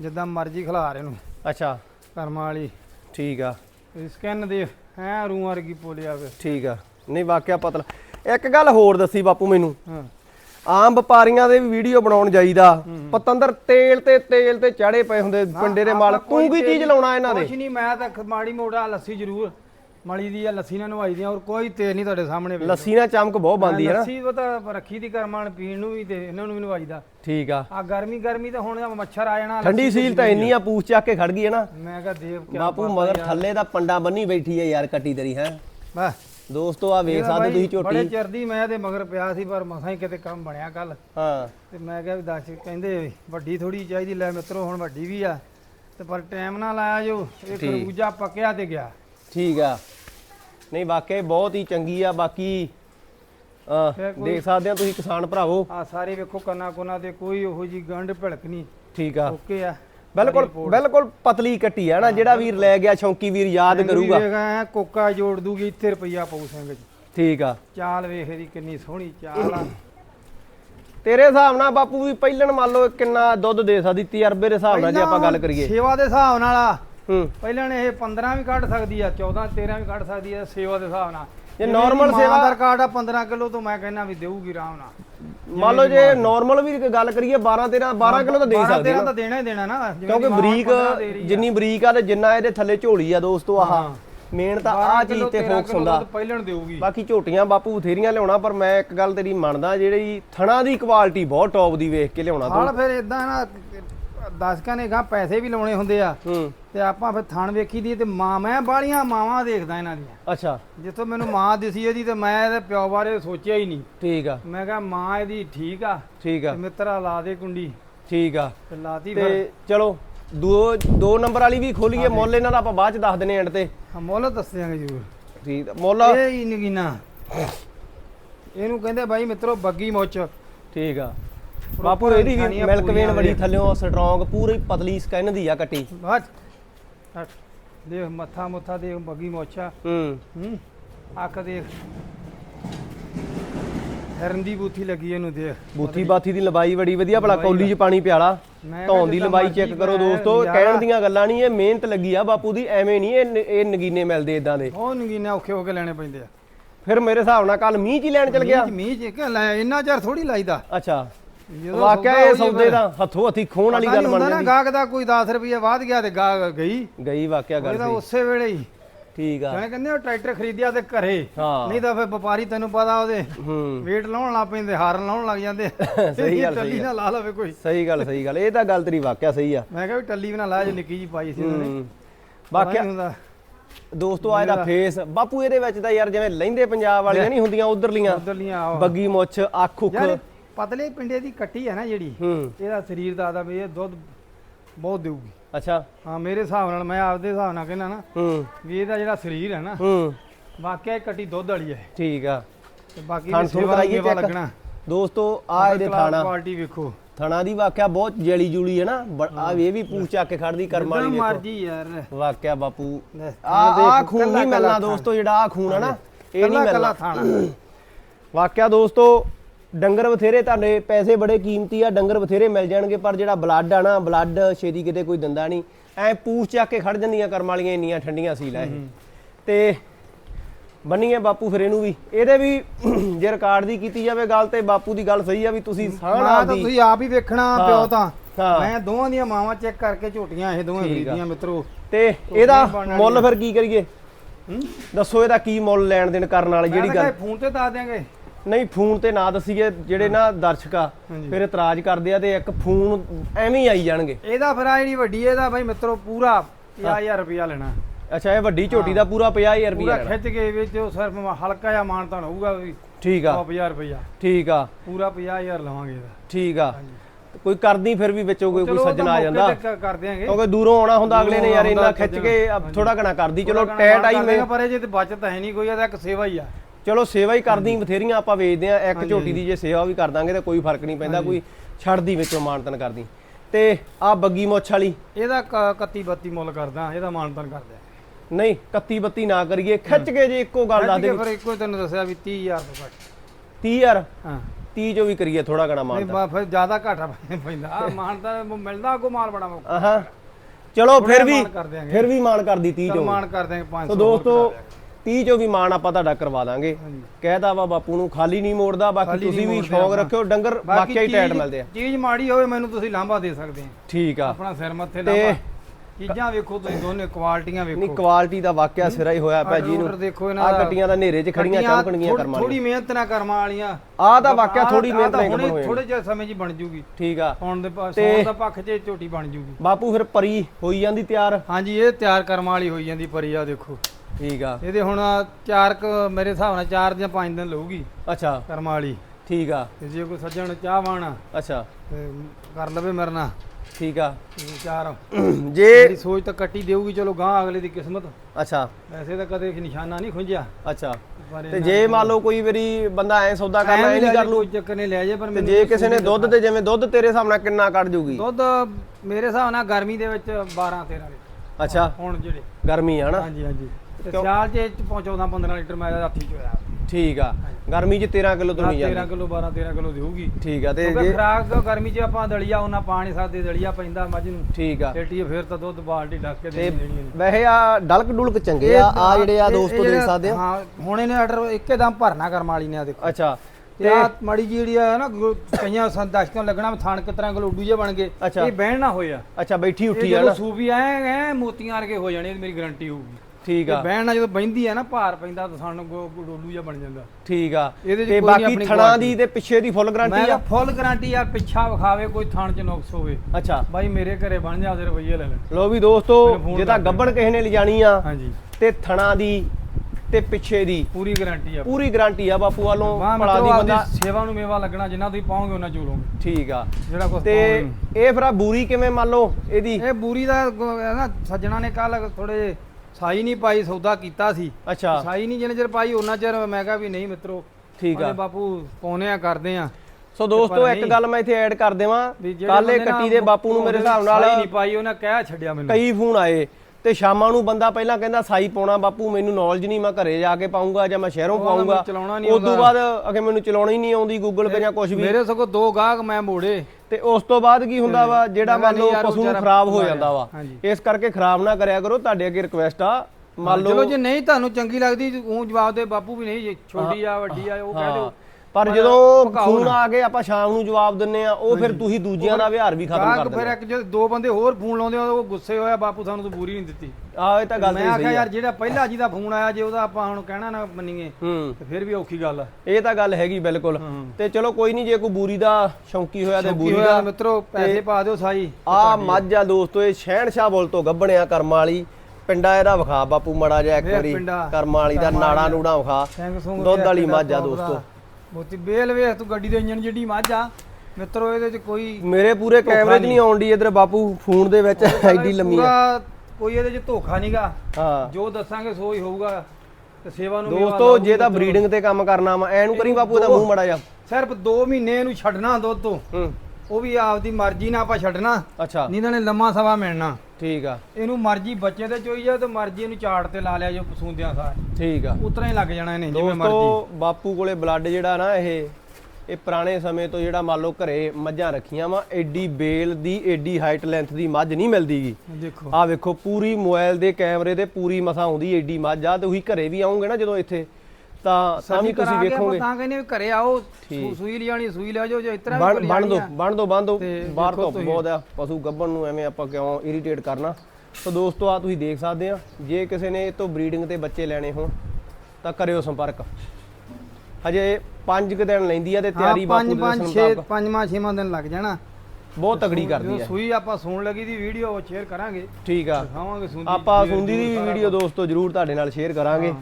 ਜਿੱਦਾਂ ਮਰਜ਼ੀ ਖਿਲਾਰ ਇਹਨੂੰ। ਅੱਛਾ। ਕਰਮਾਂ ਵਾਲੀ। ਠੀਕ ਆ। ਸਕਿਨ ਦੇ ਐ ਰੂਹ ਵਰਗੀ ਪੋਲਿਆ ਵੇ ਠੀਕ ਆ। ਨਹੀਂ ਵਾਕਿਆ ਪਤਲਾ। ਇੱਕ ਗੱਲ ਹੋਰ ਦੱਸੀ ਬਾਪੂ ਮੈਨੂੰ। ਹਾਂ। ਆਮ ਵਪਾਰੀਆਂ ਦੇ ਵੀ ਵੀਡੀਓ ਬਣਾਉਣ ਜਾਈਦਾ। ਪਤੰਦਰ ਤੇਲ ਤੇ ਤੇਲ ਤੇ ਚੜੇ ਪਏ ਹੁੰਦੇ ਪਿੰਡੇ ਦੇ ਮਾਲ ਤੂੰ ਕੀ ਚੀਜ਼ ਲਾਉਣਾ ਇਹਨਾਂ ਦੇ। ਕੁਛ ਨਹੀਂ ਮੈਂ ਤਾਂ ਮਾੜੀ ਮੋੜਾ ਲੱਸੀ ਜ਼ਰੂਰ। ਮਲੀ ਦੀ ਆ ਲੱਸੀ ਨਾਲ ਨਵਾਈ ਦੀ ਆ ਔਰ ਕੋਈ ਤੇਲ ਨਹੀਂ ਤੁਹਾਡੇ ਸਾਹਮਣੇ ਵੇਖ ਲੱਸੀ ਨਾਲ ਚਮਕ ਬਹੁਤ ਬੰਦੀ ਹੈ ਨਾ। ਲੱਸੀ ਉਹ ਤਾਂ ਰੱਖੀ ਦੀ ਕਰਮਾਂ ਨਾਲ ਪੀਣ ਨੂੰ ਵੀ ਤੇ ਇਹਨਾਂ ਨੂੰ ਵੀ ਨਵਾਈਦਾ ਠੀਕ ਆ। ਆ ਗਰਮੀ ਗਰਮੀ ਤਾਂ ਹੁਣ ਮੱਛਰ ਆ ਜਾਣਾ ਠੰਡੀ ਸੀਲ ਤਾਂ ਇੰਨੀ ਆ ਪੂਛ ਚੱਕ ਕੇ ਖੜ ਗਈ ਹੈ ਨਾ। ਮੈਂ ਕਿਹਾ ਦੇਵ ਕਿਆ ਬਾਪੂ ਮਗਰ। ਥੱਲੇ ਦਾ ਪੰਡਾ ਬੰਨੀ ਬੈਠੀ ਹੈ ਯਾਰ ਕੱਟੀ ਤੇਰੀ ਹੈ। ਬਸ ਦੋਸਤੋ ਆ ਵੇਖ ਸਕਦੇ ਤੁਸੀਂ ਬੜੇ ਝੋਟੀ ਚਿਰ ਦੀ ਮੈਂ ਤੇ ਮਗਰ ਪਿਆ ਸੀ ਪਰ ਮਸਾਂ ਹੀ ਕਿਤੇ ਕੰਮ ਬਣਿਆ ਕੱਲ। ਹਾਂ। ਤੇ ਮੈਂ ਕਿਹਾ ਵੀ ਦੱਸ ਕਹਿੰਦੇ ਵੱਡੀ ਥੋੜੀ ਚਾਹੀਦੀ ਲੈ ਮਿੱਤਰੋ ਹੁਣ ਵੱਡੀ ਵੀ ਆ। ਤੇ ਪਰ ਟਾਈਮ ਨਾਲ ਆਇਆ ਜੋ ਇਹ ਠੀਕ। ਖਰਬੂਜਾ ਪੱਕਿਆ ਤੇ ਗਿਆ। ਠੀਕ ਆ। ਨਹੀਂ ਵਾਕਈ ਬਹੁਤ ਹੀ ਚੰਗੀ ਆ ਬਾਕੀ ਅਹ, ਦੇਖ ਸਕਦੇ ਆ ਤੁਸੀਂ ਕਿਸਾਨ ਭਰਾਵੋ। ਆ ਸਾਰੇ ਵੇਖੋ ਕੰਨਾ ਕੋਨਾ ਤੇ ਕੋਈ ਉਹੋ ਜੀ ਗੰਢ ਭਿਲਕ ਨਹੀਂ। ਠੀਕ ਆ। ਓਕੇ ਆ। ਬਿਲਕੁਲ ਬਿਲਕੁਲ ਪਤਲੀ ਕੱਟੀ ਆ ਨਾ ਜਿਹੜਾ ਵੀਰ ਲੈ ਗਿਆ ਸ਼ੌਂਕੀ ਵੀਰ ਯਾਦ ਕਰੂਗਾ। ਵੇਖਾ ਕੋਕਾ ਜੋੜ ਦੂਗੀ ਇੱਥੇ ਰੁਪਈਆ ਪਊ ਸਿੰਘ ਚ ਠੀਕ ਆ। ਚਾਲ ਵੇਖ ਇਹਦੀ ਕਿੰਨੀ ਸੋਹਣੀ ਚਾਲ ਆ। ਤੇਰੇ ਹਿਸਾਬ ਨਾਲ ਬਾਪੂ ਵੀ ਪਹਿਲਣ ਮੰਨ ਲਓ ਕਿੰਨਾ ਦੁੱਧ ਦੇ ਸਕਦੀ ਤਜਰਬੇ ਦੇ ਹਿਸਾਬ ਨਾਲ ਜੇ ਆਪਾਂ ਗੱਲ ਕਰੀਏ। ਸੇਵਾ ਦੇ ਹਿਸਾਬ ਨਾਲ ਆ। ਪਹਿਲਾਂ ਨੇ ਇਹ 15 ਵੀ ਕੱਢ ਸਕਦੀ ਆ 14 13 ਵੀ ਕੱਢ ਸਕਦੀ ਆ ਸੇਵਾ ਦੇ ਹਿਸਾਬ ਨਾਲ। ਜੇ ਮਾਂ ਸੇਵਾ- ਦਾ ਰਿਕਾਰਡ ਆ 15 ਕਿਲੋ ਤੋਂ ਮੈਂ ਕਹਿੰਦਾ ਵੀ ਦੇਊਗੀ ਆਰਾਮ ਨਾਲ। ਮੰਨ ਲਓ ਜੇ ਨਾਰਮਲ ਵੀ ਗੱਲ ਕਰੀਏ 12 13 12 ਕਿਲੋ ਤਾਂ ਦੇ 12 ਸਕਦੀ 13 ਆ। ਤਾਂ ਦੇਣਾ ਹੀ ਦੇਣਾ ਨਾ ਕਿਉਂਕਿ ਬਰੀਕ 15 ਦੇ ਰਹੀ ਆ। ਜਿੰਨੀ ਬਰੀਕ ਆ ਤੇ ਜਿੰਨਾ ਇਹਦੇ ਥੱਲੇ ਝੋਲੀ ਆ ਦੋਸਤੋ ਆਹ ਹਾਂ। ਮੇਨ ਤਾਂ 12 ਆ ਚੀਜ਼ ਤੇ 13 ਫੋਕਸ ਹੁੰਦਾ। ਦੁੱਧ ਪਹਿਲਾਂ ਨੂੰ ਦੇਊਗੀ। ਬਾਕੀ ਝੋਟੀਆਂ ਬਾਪੂ ਬਥੇਰੀਆਂ ਲਿਆਉਣਾ ਪਰ ਮੈਂ ਇੱਕ ਗੱਲ ਤੇਰੀ ਮੰਨਦਾ ਜਿਹੜੀ ਥਣਾ ਦੀ ਕੁਆਲਿਟੀ ਬਹੁਤ ਟੌਪ ਦੀ ਵੇਖ ਕੇ ਲਿਆਉਣਾ ਤੂੰ। ਫਿਰ ਇਦਾਂ ਨਾ ਦਸਕਾਂ ਨੇ ਗਾਂ ਪੈਸੇ ਵੀ ਲਾਉਣੇ ਹੁੰਦੇ ਆ। ਹੂੰ। ਤੇ ਆਪਾਂ ਫਿਰ ਥਣ ਵੇਖੀ ਦੀ ਤੇ ਮਾਂ ਮੈਂ ਬਾਲੀਆਂ ਮਾਵਾਂ ਦੇਖਦਾ ਇਹਨਾਂ ਦੀਆਂ। ਅੱਛਾ। ਜਿੱਥੋਂ ਮੈਨੂੰ ਮਾਂ ਦਿਸੀ ਇਹਦੀ ਤੇ ਮੈਂ ਇਹਦੇ ਪਿਓ ਬਾਰੇ ਸੋਚਿਆ ਹੀ ਨਹੀਂ। ਠੀਕ ਆ। ਮੈਂ ਕਿਹਾ ਮਾਂ ਇਹਦੀ ਠੀਕ ਆ। ਠੀਕ ਆ। ਤੇ ਮਿੱਤਰਾ ਲਾ ਦੇ ਕੁੰਡੀ। ਠੀਕ ਆ। ਤੇ ਲਾਤੀ ਫਿਰ। ਤੇ ਚਲੋ ਦੋ ਦੋ ਨੰਬਰ ਵਾਲੀ ਵੀ ਖੋਲੀਏ। ਮੁੱਲ ਇਹਨਾਂ ਦਾ ਆਪਾਂ ਬਾਅਦ ਚ ਦੱਸ ਦਿੰਨੇ ਐਂਡ ਤੇ। ਹਾਂ, ਮੁੱਲ ਦੱਸ ਦਿਆਂਗੇ ਜਰੂਰ। ਠੀਕ ਆ, ਮੁੱਲ ਇਹ ਹੀ ਨਗੀਨਾ। ਇਹਨੂੰ ਕਹਿੰਦੇ ਬਾਈ ਮਿੱਤਰੋ ਬੱਗੀ ਮੁੱਚ। ਠੀਕ ਆ। ਬਾਪੂ ਇਹਦੀ ਵੀ ਮਿਲਕ ਵੇਨ ਬੜੀ ਥੱਲਿਓਂ ਸਟਰੋਂਗ ਪੂਰੀ ਪਤਲੀ ਸਕੈਨ ਦੀ ਆ ਕੱਟੀ ਬਸ। ਦੇਖ ਮੱਥਾ ਮੁੱਥਾ ਦੇਖ ਬੱਗੀ ਮੁੱਛਾ ਹੂੰ। ਹੂੰ ਅੱਖ ਦੇਖ। ਹਰਨ ਦੀ ਬੂਥੀ ਲੱਗੀ ਇਹਨੂੰ ਦੇਖ। ਬੂਥੀ ਬਾਥੀ ਦੀ ਲੰਬਾਈ ਬੜੀ ਵਧੀਆ ਭਲਾ ਕੌਲੀ 'ਚ ਪਾਣੀ ਪਿਆਲਾ। ਧੌਣ ਦੀ ਲੰਬਾਈ ਚੈੱਕ ਕਰੋ ਦੋਸਤੋ ਕਹਿਣ ਦੀਆਂ ਗੱਲਾਂ ਨਹੀਂ ਇਹ ਮਿਹਨਤ ਲੱਗੀ ਆ ਬਾਪੂ ਦੀ ਐਵੇਂ ਨਹੀਂ ਇਹ ਇਹ ਨਗੀਨੇ ਮਿਲਦੇ ਇਦਾਂ ਦੇ। ਉਹ ਨਗੀਨਾ ਔਖੇ ਹੋ ਕੇ ਲੈਣੇ ਪੈਂਦੇ ਆ। ਫਿਰ ਮੇਰੇ ਹਿਸਾਬ ਨਾਲ ਕੱਲ ਮੀਂਹ 'ਚ ਲੈਣ ਚਲ ਗਿਆ। ਮੀਂਹ 'ਚ- ਲੈ ਇੰਨਾ ਚਿਰ ਥੋੜੀ ਲਾਈਦਾ। ਅੱਛਾ। ਵਾਕਿਆ ਇਹ ਸੌਦੇ ਦਾ ਹੱਥੋਂ ਹੱਥੀ ਖੋਣ ਵਾਲੀ ਗੱਲ ਬਣ ਜਾਂਦੀ ਗਾਹਕ ਦਾ ਕੋਈ 10 ਰੁਪਏ ਵੱਧ ਗਿਆ ਤੇ ਗਾਹਕ ਗਈ। ਗਈ ਵਾਕਿਆ ਗੱਲ ਸਹੀ। ਉਸੇ ਵੇਲੇ ਹੀ। ਠੀਕ ਆ। ਕਹਿੰਦੇ ਕਹਿੰਦੇ ਉਹ ਟਰੈਕਟਰ ਖਰੀਦਿਆ ਤੇ ਘਰੇ। ਨਹੀਂ ਤਾਂ ਫਿਰ ਵਪਾਰੀ ਤੈਨੂੰ ਪਤਾ ਉਹਦੇ ਵੇਟ ਲਾਉਣ ਲੱਗ ਪੈਂਦੇ ਹਾਰਨ ਲਾਉਣ ਲੱਗ ਜਾਂਦੇ। [LAUGHS] ਸਹੀ ਗੱਲ, ਟੱਲੀ ਸਹੀ ਨਾ ਲਾ ਲਵੇ ਕੋਈ। ਸਹੀ ਗੱਲ ਸਹੀ ਗੱਲ। ਇਹ ਤਾਂ ਗੱਲ ਤੇਰੀ ਵਾਕਿਆ ਸਹੀ ਆ। ਮੈਂ ਕਿਹਾ ਵੀ ਟੱਲੀ ਵੀ ਨਾ ਲਾ ਜੇ ਨਿੱਕੀ ਜੀ ਪਾਈ ਸੀ ਉਹਨਾਂ। ਨੇ ਵਾਕਿਆ ਦੋਸਤੋ ਆ ਇਹਦਾ ਫੇਸ ਬਾਪੂ ਇਹਦੇ ਵਿੱਚ ਤਾਂ ਯਾਰ ਜਿਵੇਂ ਲਹਿੰਦੇ ਪੰਜਾਬ ਵਾਲੀਆਂ ਨਹੀਂ ਹੁੰਦੀਆਂ ਉਧਰਲੀਆਂ। ਬੱਗੀ ਮੁੱਛ ਅੱਖ ਉੱਖ ਪਤਲੇ ਪਿੰਡੇ ਦੀ ਕੱਟੀ ਹੈ ਨਾ ਜਿਹੜੀ ਹੂੰ। ਇਹਦਾ ਸਰੀਰ ਦਾ ਆਦਾ ਵੀ ਇਹ ਦੁੱਧ ਬਹੁਤ ਦੇਊਗੀ। ਅੱਛਾ। ਹਾਂ ਮੇਰੇ ਹਿਸਾਬ ਨਾਲ ਮੈਂ ਆਪਦੇ ਹਿਸਾਬ ਨਾਲ ਕਹਿੰਦਾ ਨਾ ਹੂੰ। ਵੀ ਇਹਦਾ ਜਿਹੜਾ ਸਰੀਰ ਹੈ ਨਾ ਹੂੰ। ਵਾਕਿਆ ਇਹ ਕੱਟੀ ਦੁੱਧ ਵਾਲੀ ਹੈ। ਠੀਕ ਆ। ਤੇ ਬਾਕੀ ਦੀ ਸੇਵਾ ਕਰਾਈਏ check? ਲੱਗਣਾ। ਦੋਸਤੋ ਆ ਇਹਦੇ ਥਾਣਾ। ਕੁਆਲਿਟੀ ਵੇਖੋ। ਥਣਾ ਦੀ ਵਾਕਿਆ ਬਹੁਤ ਜਲੀ ਜੂਲੀ ਹੈ ਨਾ ਆ ਇਹ ਵੀ ਪੂਛ ਚੱਕ ਕੇ ਖੜਦੀ ਕਰਮ ਵਾਲੀ ਵੇਖੋ ਮਰਜ਼ੀ ਯਾਰ। ਵਾਕਿਆ ਬਾਪੂ। ਲੈ, ਆ ਆ ਖੂਨ ਨਹੀਂ ਮਿਲਣਾ ਦੋਸਤੋ ਜਿਹੜਾ ਆ ਖੂਨ ਆ ਨਾ ਇਹ ਨਹੀਂ ਕੱਲਾ ਕੱਲਾ ਮਿਲਣਾ। ਥਾਣਾ। ਵਾਕਿਆ ਦੋਸਤੋ ਡੰਗਰ ਬਥੇਰੇ ਤੁਹਾਡੇ ਪੈਸੇ ਬੜੇ ਕੀਮਤੀ ਆ ਡੰਗਰ ਬਥੇਰੇ ਮਿਲ ਜਾਣਗੇ ਪਰ ਜਿਹੜਾ ਬਲੱਡ ਆ ਨਾ ਬਲੱਡ ਛੇਤੀ ਕਿਤੇ ਕੋਈ ਦਿੰਦਾ ਨਹੀਂ। ਐ ਪੂਛ ਚੱਕ ਕੇ ਖੜ ਜਾਂਦੀਆਂ ਕਰਮ ਵਾਲੀਆਂ ਇੰਨੀਆਂ ਠੰਡੀਆਂ ਸੀ ਲੈ ਇਹ ਤੇ ਬੰਨੀਏ ਬਾਪੂ ਫਿਰ ਇਹਨੂੰ ਵੀ। ਇਹਦੇ ਵੀ ਜੇ ਰਿਕਾਰਡ ਦੀ ਕੀਤੀ ਜਾਵੇ ਗੱਲ ਤੇ ਬਾਪੂ ਦੀ ਗੱਲ ਸਹੀ ਆ ਵੀ ਤੁਸੀਂ ਸਾਹ ਮਾਂ ਨਾਲ ਤਾਂ ਦੀ। ਤੁਸੀਂ ਆਪ ਹੀ ਵੇਖਣਾ ਪਿਓ ਤਾਂ। ਮੈਂ ਦੋਵਾਂ ਦੀਆਂ ਮਾਵਾਂ ਚੈੱਕ ਕਰਕੇ ਝੋਟੀਆਂ ਇਹ ਦੋਵੇਂ ਆ। ਖਰੀਦੀਆਂ ਮਿੱਤਰੋ। ਤੇ ਇਹਦਾ ਮੁੱਲ ਫਿਰ ਕੀ ਕਰੀਏ? ਦੱਸੋ ਇਹਦਾ ਕੀ ਮੁੱਲ ਲੈਣ ਦੇਣ ਕਰਨ ਵਾਲੇ ਜਿਹੜੀ ਗੱਲ ਫੋਨ ਤੇ ਦੱਸ ਦਿਆਂਗੇ। ਨਹੀਂ ਫੋਨ ਤੇ ਨਾ ਦਸੀਏ ਜਿਹੜੇ ਨਾ ਦਰਸ਼ਕ ਆ। ਫਿਰ ਇਤਰਾਜ਼ ਕਰਦੇ ਆ ਤੇ ਇੱਕ ਫੋਨ ਐਵੇਂ ਹੀ ਆਈ ਜਾਣਗੇ। ਇਹਦਾ ਫਿਰ ਆ ਜਿਹੜੀ ਵੱਡੀ ਇਹਦਾ ਬਾਈ ਮਿੱਤਰੋ ਪੂਰਾ 50000 ਰੁਪਇਆ ਲੈਣਾ। ਅੱਛਾ ਇਹ ਵੱਡੀ ਝੋਟੀ ਦਾ ਪੂਰਾ 50000 ਪੂਰਾ ਰੁਪਏ ਖਿੱਚ ਕੇ ਵਿੱਚ ਉਹ ਸਿਰਫ ਹਲਕਾ ਜਿਹਾ ਮਾਨਤਾਨ ਹੋਊਗਾ ਵੀ ਠੀਕ ਆ। 5000 ਰੁਪਇਆ। ਠੀਕ ਆ। ਪੂਰਾ 50000 ਲਵਾਂਗੇ ਇਹਦਾ। ਠੀਕ ਆ। ਕੋਈ ਕਰਦੀ ਫਿਰ ਵੀ ਵਿੱਚੋਂ ਕੋਈ ਸੱਜਣ ਆ ਜਾਂਦਾ। ਕਿਉਂਕਿ ਦੂਰੋਂ ਆਉਣਾ ਹੁੰਦਾ ਅਗਲੇ ਨੇ ਯਾਰ ਇੰਨਾ ਖਿੱਚ ਕੇ। ਥੋੜਾ ਘਣਾ ਕਰਦੀ। ਚਲੋ ਥੋੜ੍ਹਾ ਟੈ ਘਣਾ ਟਾਈਮ ਕਰ ਦੇਗਾ, ਪਰ ਇਹ ਜੇ ਤੇ ਬਚਤ ਹੈ ਨਹੀਂ ਕੋਈ ਇਹਦਾ ਇੱਕ ਸੇਵਾ ਹੀ ਆ। ਚਲੋ ਸੇਵਾ ਹੀ ਕਰਦੀ ਬਥੇਰੀਆਂ ਆਪਾਂ ਵੇਚਦੇ ਆ ਇੱਕ ਝੋਟੀ ਦੀ ਜੇ ਸੇਵਾ ਵੀ ਕਰ ਦਾਂਗੇ ਤਾਂ ਕੋਈ ਫ਼ਰਕ ਨਹੀਂ ਪੈਂਦਾ ਕੋਈ ਛੱਡਦੀ ਵਿੱਚੋਂ ਮਾਨਤਨ ਕਰਦੀ। ਤੇ ਆ ਬੱਗੀ ਮੁੱਛ ਵਾਲੀ। ਇਹਦਾ 31 32 ਮੁੱਲ ਕਰਦਾ ਇਹਦਾ ਮਾਨਤਾਨ ਕਰਦੇ ਨਹੀਂ 31 32 ਨਾ ਕਰੀਏ ਖਿੱਚ ਕੇ ਜੇ ਇੱਕੋ ਗੱਲ ਦੱਸ ਦੇ ਫਿਰ ਇੱਕੋ ਤੈਨੂੰ ਦੱਸਿਆ ਵੀ 30000 ਤੋਂ ਘੱਟ। 30000 ਹਾਂ। 30 ਚੋਂ ਵੀ ਕਰੀਏ ਥੋੜਾ ਘਣਾ ਨਹੀਂ ਮਾਨਤਨ। ਬਾ ਫਿਰ ਜ਼ਿਆਦਾ ਘਾਟਾ ਪੈਂਦਾ ਆ ਮਾਨਤਾਨ ਮਿਲਦਾ ਅੱਗੋਂ ਮਾਲ ਬੜਾ ਮੌਕਾ। ਆਹਾਂ ਚਲੋ ਫਿਰ ਵੀ। ਫਿਰ ਵੀ ਮਾਨ ਕਰਦੀ 30 ਚਲ ਚੋਂ। ਮਾਨ ਕਰ ਦਿਆਂਗੇ 500 ਸੋ ਦੋਸਤੋ 30 ਚੋਂ ਵੀ ਮਾਨ ਆਪਾਂ ਤੁਹਾਡਾ ਕਰਵਾ ਦਾਂਗੇ। ਕਹਿਦਾ ਵਾ ਬਾਪੂ ਨੂੰ ਖਾਲੀ ਨਹੀਂ ਮੋੜਦਾ ਬਾਕੀ ਤੁਸੀਂ ਨਹੀਂ ਵੀ ਸ਼ੌਂਕ। ਰੱਖਿਓ ਡੰਗਰ ਵਾਕਿਆ ਹੀ ਟਾਈਟ ਮਿਲਦੇ ਆ। ਚੀਜ਼ ਮਾੜੀ ਹੋਵੇ ਮੈਨੂੰ ਤੁਸੀਂ ਲਾਂਭਾ ਦੇ ਸਕਦੇ ਆ। ਠੀਕ ਆ। ਆਪਣਾ ਸਿਰ ਮੱਥੇ ਲਾਂਭਾ। ਚੀਜ਼ਾਂ ਵੇਖੋ ਤੁਸੀਂ ਦੋਨੇ ਕੁਆਲਟੀਆਂ ਨਹੀਂ ਵੇਖੋ। ਕੁਆਲਿਟੀ ਦਾ ਵਾਕਿਆ ਸਿਰਾ ਹੀ ਹੋਇਆ ਜੀ ਨੂੰ। ਆ ਦਾ। ਗੱਟੀਆਂ ਦਾ ਹਨੇਰੇ 'ਚ ਖੜੀਆਂ ਚਮਕਣਗੀਆਂ ਕਰਮਾਂ ਥੋੜੀ ਮਿਹਨਤ ਨਾ ਕਰਮਾਂ ਵਾਲੀਆਂ। ਆ ਤਾਂ ਵਾਕਿਆ ਥੋੜੀ ਮਿਹਨਤ ਨਹੀਂ ਹੋਣੀ ਹੋਈ ਥੋੜੇ ਜਿਹੇ ਸਮੇਂ 'ਚ ਬਣ ਜੂਗੀ। ਠੀਕ ਆ। ਹੁਣ ਦੇ ਸੌਣ ਦਾ ਪੱਖ 'ਚ ਝੋਟੀ ਬਣ ਜੂਗੀ। ਬਾਪੂ ਫਿਰ ਪਰੀ ਹੋਈ ਜਾਂਦੀ ਤਿਆਰ? ਹਾਂਜੀ ਇਹ ਤਿਆਰ ਕਰਮਾਂ ਵਾਲੀ ਹੋਈ ਜਾਂਦੀ ਪਰੀ ਆ ਦੇਖੋ। ਠੀਕ ਆ। ਇਹਦੇ ਹੁਣ ਚਾਰ ਕੁ ਮੇਰੇ ਹਿਸਾਬ ਨਾਲ ਚਾਰ ਜਾਂ ਪੰਜ ਦਿਨ ਲਊਗੀ ਅੱਛਾ। ਕਰਮ ਵਾਲੀ। ਠੀਕ ਆ। ਤੇ ਜੇ ਕੋਈ ਸੱਜਣ ਚਾਹਵਾਨ ਆ ਅੱਛਾ। ਤੇ ਕਰ ਲਵੇ ਮੇਰੇ ਨਾਲ। ਠੀਕ ਆ। ਤੇ ਚਾਰ [CLEARS THROAT] ਜੇ ਮੇਰੀ ਸੋਚ ਤਾਂ ਕੱਟੀ ਦੇਊਗੀ ਚਲੋ ਗਾਂ ਅਗਲੇ ਦੀ ਕਿਸਮਤ। ਅੱਛਾ। ਵੈਸੇ ਤਾਂ ਕਦੇ ਨਿਸ਼ਾਨਾ ਨਹੀਂ ਖੁੰਝਿਆ। ਅੱਛਾ। ਪਰ ਤੇ ਜੇ ਮੰਨ ਲਓ ਕੋਈ ਵਾਰੀ ਬੰਦਾ ਐ ਸੌਦਾ ਕਰਨਾ ਐ ਨਹੀਂ ਕਰ ਲੂ ਕੋਈ ਚੱਕਰ ਨਹੀਂ ਲੈ ਜੇ ਪਰ ਤੇ ਮੈਨੂੰ ਜੇ ਕਿਸੇ ਨੇ ਦੁੱਧ ਤੇ ਜਿਵੇਂ ਦੁੱਧ ਤੇਰੇ ਹਿਸਾਬ ਨਾਲ ਕਿੰਨਾ ਕੱਢ ਜੂਗੀ? ਦੁੱਧ ਮੇਰੇ ਹਿਸਾਬ ਨਾਲ ਗਰਮੀ ਦੇ ਵਿੱਚ 12 13 ਲੀਟਰ। ਅੱਛਾ। ਹੁਣ ਜਿਹੜੇ ਗਰਮੀ ਆ ਨਾ। ਹਾਂਜੀ ਹਾਂਜੀ। ਤੇ ਸਿਆਲ ਚ 14 15 ਲੀਟਰ ਮੈਂ ਹੱਥੀ ਚ ਹੋਇਆ ਠੀਕ ਆ। ਗਰਮੀ 'ਚ 13 ਕਿਲੋ ਤੋਂ ਨਹੀਂ 13 ਜਾਂਦੀ। ਕਿਲੋ 12 13 ਕਿਲੋ ਦੇਊਗੀ ਠੀਕ ਆ ਤੇ ਕਿਉਂਕਿ ਜੇ ਖਰਾਕ ਗਰਮੀ ਚ ਆਪਾਂ ਦਲੀਆ ਉਹਨਾਂ ਪਾਣੀ ਸਕਦੇ ਦਲੀਆ ਪੈਂਦਾ ਮੱਝ ਨੂੰ। ਠੀਕ ਆ। ਟੇਟੀ ਫਿਰ ਤਾਂ ਦੁੱਧ ਬਾਲਟੀ ਡੱਕ ਕੇ ਤੇ ਦੇਣੀ ਦੇਣੀ ਇਹਨੇ। ਵੈਸੇ ਆ ਡਲਕ ਡੁਲਕ ਚੰਗੇ ਆ ਆ ਜਿਹੜੇ ਆ ਇਹ- ਦੋਸਤੋ ਇਹ ਦੇਖ ਜਿਹੜਾ- ਸਕਦੇ ਆ ਹਾਂ ਹੁਣ ਇਹਨੇ ਆਰਡਰ ਇੱਕਦਮ ਭਰਨਾ ਕਰਮ ਵਾਲੀ ਨੇ ਆ ਦੇਖੋ। ਅੱਛਾ ਤੇ ਆ ਮਾੜੀ ਜਿਹੀ ਜਿਹੜੀ ਆ ਨਾ ਕਈਆਂ ਸੰਦਸ਼ਕਾਂ ਲੱਗਣਾ ਥਾਣ ਕਿਤਰਾ ਗਲੋਡੂ ਜੇ ਬਣ ਗਏ। ਇਹ ਬਹਿਣ ਨਾ ਹੋਇਆ ਅੱਛਾ ਬੈਠੀ ਉੱਠੀ ਆ ਜਦੋਂ ਨਾ ਸੂਬੀ ਐ ਮੋਤੀਆਂ ਵਰਗੇ ਹੋ ਜਾਣੇ ਮੇਰੀ ਗਾਰੰਟੀ ਹੋਊਗੀ। ਠੀਕ ਤੇ ਆ। ਬਹਿਣ ਨਾਲ ਜਦੋਂ ਬਹਿੰਦੀ ਆ ਨਾ ਭਾਰ ਪੈਂਦਾ ਤਾਂ ਸਾਨੂੰ ਗਲੋਡੂ ਜਿਹਾ ਬਣ ਜਾਂਦਾ। ਠੀਕ ਆ। ਤੇ ਬਾਕੀ ਥਣਾ। ਦੀ ਤੇ ਪਿੱਛੇ ਦੀ ਫੁੱਲ ਗਾਰੰਟੀ ਆ? ਫੁੱਲ ਗਾਰੰਟੀ ਯਾਰ ਪਿੱਛਾ ਵਿਖਾਵੇ ਕੋਈ ਥਾਣ ਚ ਨੁਕਸ ਹੋਵੇ। ਅੱਛਾ। ਬਾਈ ਮੇਰੇ ਘਰੇ ਬਣ ਜਾ ਉਹਦੇ ਰੁਪਈਏ ਲੈ ਲੈ। ਲੋ ਵੀ ਦੋਸਤੋ ਜੇ ਤਾਂ। ਗੱਬੜ ਕਿਸੇ ਨੇ ਲਿਜਾਣੀ ਆ ਹਾਂਜੀ। ਤੇ ਥਣਾ ਦੀ ਤੇ ਪਿੱਛੇ ਦੀ। ਪੂਰੀ ਗਾਰੰਟੀ ਆ। ਪੂਰੀ ਗਾਰੰਟੀ ਆ ਬਾਪੂ ਵੱਲੋਂ ਭਲਾ ਦੀ ਬੰਦਾ। ਸੇਵਾ ਨੂੰ ਮੇਵਾ ਲੱਗਣਾ ਜਿੰਨਾ ਤੁਸੀਂ ਪਾਓਗੇ ਉਹਨਾਂ ਚੋਲੋਗੇ। ਠੀਕ ਆ। ਜਿਹੜਾ ਕੁਝ ਤੇ ਇਹ ਫਿਰ ਆ ਬੂਰੀ ਕਿਵੇਂ ਮੰਨ ਲਓ ਇਹਦੀ? ਇਹ ਬੂਰੀ ਦਾ ਨਾ ਸੱਜਣਾ ਨੇ ਕੱਲ ਥੋੜੇ ਸਾਈ ਨਹੀਂ ਪਾਈ ਸੌਦਾ ਕੀਤਾ ਸੀ। ਅੱਛਾ। ਸਾਈ ਨਹੀਂ ਜਿੰਨੇ ਚਿਰ ਪਾਈ ਉਹਨਾਂ ਚਿਰ ਮੈਂ ਕਿਹਾ ਵੀ ਨਹੀਂ ਮਿੱਤਰੋ। ਠੀਕ ਆ। ਬਾਪੂ ਪਾਉਨੇ ਆ ਕਰਦੇ ਆ। ਸੋ ਦੋਸਤੋ ਇੱਕ। ਗੱਲ ਮੈਂ ਇੱਥੇ ਐਡ ਕਰ ਦੇਵਾਂ। ਕੱਲ ਕੱਟੀ ਦੇ ਬਾਪੂ ਨੂੰ ਮੇਰੇ ਹਿਸਾਬ ਨਾਲ ਸਾਈ ਨਹੀਂ ਪਾਈ ਉਹਨੇ ਕਹਿ ਛੱਡਿਆ ਮੈਨੂੰ। ਕਈ ਫੋਨ ਆਏ ਤੇ ਸ਼ਾਮਾਂ ਨੂੰ ਬੰਦਾ ਪਹਿਲਾਂ ਕਹਿੰਦਾ ਸਾਈ ਪਾਉਣਾ ਬਾਪੂ ਮੈਨੂੰ ਨੌਲੇਜ ਨਹੀਂ ਮੈਂ ਘਰੇ ਜਾ ਕੇ ਪਾਉਂਗਾ ਜਾਂ ਮੈਂ ਸ਼ਹਿਰੋਂ ਪਾਉਂਗਾ ਉਸ ਤੋਂ ਬਾਅਦ ਅਗੇ ਮੈਨੂੰ ਚਲਾਉਣੀ ਨਹੀਂ ਆਉਂਦੀ ਗੂਗਲ ਪੇ ਜਾਂ ਕੁਝ ਵੀ। ਮੇਰੇ ਸਗੋਂ ਦੋ ਗਾਹਕ ਮੈਂ ਮੋੜੇ। ਤੇ ਉਸ ਤੋਂ ਬਾਅਦ ਕੀ ਹੁੰਦਾ ਵਾ ਜਿਹੜਾ ਮੰਨ ਲਓ ਪਸ਼ੂ ਖਰਾਬ ਹੋ। ਜਾਂਦਾ ਵਾ। ਇਸ ਕਰਕੇ ਖਰਾਬ ਨਾ ਕਰਿਆ ਕਰੋ ਤੁਹਾਡੇ ਅੱਗੇ ਰਿਕੁਐਸਟ ਆ ਮੰਨ ਚਲੋ ਲਓ ਜੇ ਨਹੀਂ ਤੁਹਾਨੂੰ ਚੰਗੀ ਲੱਗਦੀ ਉਹ ਜਵਾਬ ਦੇ ਬਾਪੂ ਵੀ ਨਹੀਂ ਛੋਟੀ ਆ ਵੱਡੀ ਆ ਉਹ ਕਹਿ। ਦਿਓ ਪਰ ਜਦੋਂ ਫੋਨ। ਆ ਕੇ ਆਪਾਂ ਸ਼ਾਮ ਨੂੰ ਜਵਾਬ ਦਿੰਨੇ ਆ ਉਹ ਫਿਰ ਤੁਸੀਂ ਦੂਜਿਆਂ ਦਾ ਵਿਹਾਰ ਵੀ ਖਤਮ ਕਰ ਗਾਹਕ ਫਿਰ ਦਿੰਦੇ ਇੱਕ ਜੇ ਦੋ ਬੰਦੇ ਹੋਰ ਫੋਨ ਲਾਉਂਦੇ ਆ ਉਹ ਗੁੱਸੇ ਹੋਇਆ ਬਾਪੂ ਸਾਨੂੰ ਤਾਂ ਪੂਰੀ ਨਹੀਂ ਦਿੱਤੀ। ਆ ਇਹ ਤਾਂ ਗੱਲ ਮੈਂ ਤੇ ਆਖਿਆ ਸਹੀ ਯਾਰ ਜਿਹੜਾ ਪਹਿਲਾ ਜੀ ਦਾ ਫੋਨ ਆਇਆ ਜੇ ਉਹਦਾ ਆਪਾਂ ਹੁਣ ਕਹਿਣਾ ਨਾ ਮੰਨੀਏ ਤੇ ਫਿਰ ਵੀ ਔਖੀ ਗੱਲ ਆ। ਇਹ ਤਾਂ ਗੱਲ ਹੈਗੀ ਬਿਲਕੁਲ। ਤੇ ਚਲੋ ਕੋਈ ਨਹੀਂ ਜੇ ਕੋਈ ਬੂਰੀ ਦਾ ਸ਼ੌਂਕੀ ਹੋਇਆ ਤੇ ਬੂਰੀ ਦਾ ਮਿੱਤਰੋ ਪੈਸੇ ਪਾ ਦਿਓ ਸਾਈ ਆ ਮੱਝ ਆ ਦੋਸਤੋ ਇਹ ਸ਼ਹਿਨਸ਼ਾਹ ਬੁੱਲ ਤੋਂ ਗੱਬਣਿਆ ਕਰਮਾਂ ਵਾਲੀ। ਪਿੰਡਾ ਇਹਦਾ ਵਿਖਾ ਬਾਪੂ ਮੜਾ ਜਿਹਾ ਇੱਕ ਵਾਰੀ। ਕਰਮਾਂ ਵਾਲੀ ਦਾ ਨਾੜਾ ਨੂੜਾ ਵਿਖਾ। ਦੁੱਧ ਵਾਲੀ ਮੱਝ ਆ। ਦੋਸਤੋ। ਮੋਤੀ ਬੇਲ ਵੇਖ ਤੂੰ ਗੱਡੀ ਦੇ ਇੰਜਣ ਜਿਹੜੀ ਮੱਝ ਆ। ਮਿੱਤਰੋ ਇਹਦੇ ਚ ਕੋਈ ਮੇਰੇ ਪੂਰੇ ਕੈਮਰੇ 'ਚ ਨਹੀਂ। ਆਉਂਦੀ ਇਧਰ ਬਾਪੂ ਫੋਨ ਦੇ ਵਿੱਚ ਐਡੀ ਲੰਮੀ ਆ। ਕੋਈ ਇਹਦੇ ਚ ਧੋਖਾ ਨਹੀਂਗਾ ਹਾਂ। ਜੋ ਦੱਸਾਂਗੇ ਸੋ ਹੀ ਹੋਊਗਾ। ਤੇ ਸੇਵਾ ਨੂੰ ਦੋਸਤੋ ਜੇ ਤਾਂ। ਬਰੀਡਿੰਗ ਤੇ ਕੰਮ ਕਰਨਾ ਵਾ ਐਨੂੰ ਕਰੀ ਬਾਪੂ ਇਹਦਾ ਮੂੰਹ ਮੜਾ ਜਾ ਸਿਰਫ 2 ਮਹੀਨੇ ਇਹਨੂੰ ਛੱਡਣਾ ਦੁੱਧ ਤੋਂ। ਹੂੰ। ਉਹ ਵੀ ਆਪਦੀ ਮਰਜ਼ੀ ਨਾਲ ਆਪਾਂ ਛੱਡਣਾ। ਅੱਛਾ। ਨਹੀਂ ਤਾਂ ਨੇ ਲੰਮਾ ਸਵਾ ਮਿਲਣਾ। ਠੀਕ ਆ। ਇਹਨੂੰ ਮਰਜ਼ੀ ਬੱਚੇ ਤੇ ਚੋਈ ਜਾ ਤੇ ਮਰਜ਼ੀ ਇਹਨੂੰ ਚਾੜ ਤੇ ਲਾ ਲਿਆ ਜੋ ਪਸੂੰਦਿਆਂ ਸਾਰ। ਠੀਕ ਆ। ਉਤਰਾ ਹੀ ਲੱਗ ਜਾਣਾ ਇਹਨੇ ਜਿਵੇਂ ਮਰਜ਼ੀ। ਦੋਸਤੋ ਬਾਪੂ ਕੋਲੇ ਬਲੱਡ ਜਿਹੜਾ ਨਾ ਇਹ ਇਹ ਪੁਰਾਣੇ ਸਮੇਂ ਤੋਂ ਜਿਹੜਾ ਮੰਨ ਲਓ ਘਰੇ ਮੱਝਾਂ ਰੱਖੀਆਂ ਵਾ ਐਡੀ ਬੇਲ ਦੀ ਐਡੀ ਹਾਈਟ ਲੈਂਥ ਦੀ ਮੱਝ ਨਹੀਂ ਮਿਲਦੀਗੀ। ਦੇਖੋ। ਆ ਵੇਖੋ ਪੂਰੀ ਮੋਬਾਈਲ ਦੇ ਕੈਮਰੇ ਤੇ ਪੂਰੀ ਮਸਾ ਆਉਂਦੀ ਐਡੀ ਮੱਝ ਆ ਤੇ ਉਹੀ ਘਰੇ ਵੀ ਆਉਂਗੇ ਨਾ ਜਦੋਂ ਇੱਥੇ। ਤਾਂ ਤਾਂ ਵੀ ਤੁਸੀਂ ਵੇਖੋਗੇ। ਤਾਂ ਕਹਿੰਦੇ ਵੀ ਘਰੇ ਆਓ ਸੂਈ ਲਿਆਣੀ ਸੂਈ ਲੈ ਜਾਓ ਜੇ ਇਤਰਾ ਬਣ ਬਣ ਦੋ ਬਣ ਦੋ ਬਣ ਦੋ। ਬਾਹਰ ਤੋਂ। ਬਹੁਤ ਆ ਪਸ਼ੂ ਗੱਭਣ ਨੂੰ ਐਵੇਂ ਆਪਾਂ ਕਿਉਂ ਇਰੀਟੇਟ ਕਰਨਾ? ਸੋ ਦੋਸਤੋ ਆ ਤੁਸੀਂ ਦੇਖ ਸਕਦੇ ਆ ਜੇ ਕਿਸੇ ਨੇ ਇਹ ਤੋਂ ਬਰੀਡਿੰਗ ਤੇ ਬੱਚੇ ਲੈਣੇ ਹੋਣ ਤਾਂ ਕਰਿਓ ਸੰਪਰਕ। ਹਜੇ 5 ਕੁ ਦਿਨ ਲੈਂਦੀ ਆ ਤੇ ਤਿਆਰੀ ਬਾਪੂ ਦੇ ਪੰਜ ਦੱਸਣ 6 ਮੁਤਾਬਕ ਪੰਜਵਾਂ ਛੇਵਾਂ ਦਿਨ ਲੱਗ ਜਾਣਾ। ਬਹੁਤ ਤਗੜੀ ਕਰਦੀ ਆ। ਸੂਈ ਆਪਾਂ ਸੌਣ ਲੱਗੀ ਦੀ ਵੀਡੀਓ ਸ਼ੇਅਰ ਕਰਾਂਗੇ। ਠੀਕ ਆ। ਆਪਾਂ ਸੁੰਦੀ ਦੀ ਵੀ ਵੀਡੀਓ ਦੋਸਤੋ ਜਰੂਰ ਤੁਹਾਡੇ ਨਾਲ ਸ਼ੇਅਰ ਕਰਾਂਗੇ।